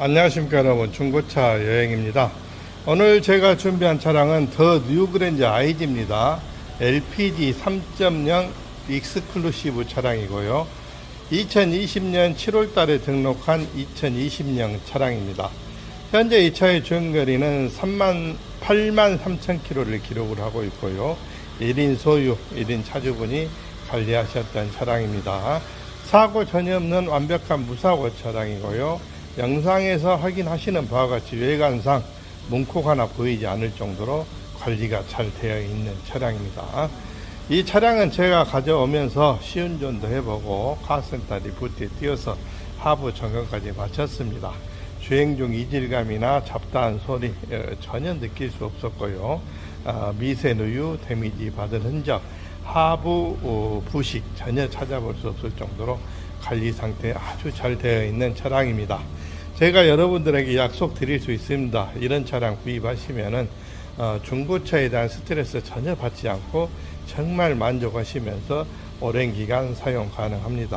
안녕하십니까 여러분. 중고차 여행입니다. 오늘 제가 준비한 차량은 더 뉴그랜저 IG입니다. LPG 3.0 익스클루시브 차량이고요. 2020년 7월 달에 등록한 2020년 차량입니다. 현재 이 차의 주행거리는 3만 8만 3천 킬로를 기록을 하고 있고요. 1인 소유 1인 차주분이 관리하셨던 차량입니다. 사고 전혀 없는 완벽한 무사고 차량이고요 영상에서 확인하시는 바와 같이 외관상 문콕 하나 보이지 않을 정도로 관리가 잘 되어 있는 차량입니다. 이 차량은 제가 가져오면서 시운전도 해보고 카센터 리프트에 띄어서 하부 점검까지 마쳤습니다. 주행 중 이질감이나 잡다한 소리 어, 전혀 느낄 수 없었고요. 아, 미세누유 데미지 받은 흔적, 하부 어, 부식 전혀 찾아볼 수 없을 정도로 관리 상태 아주 잘 되어 있는 차량입니다. 제가 여러분들에게 약속 드릴 수 있습니다. 이런 차량 구입하시면은 어, 중고차에 대한 스트레스 전혀 받지 않고 정말 만족하시면서 오랜 기간 사용 가능합니다.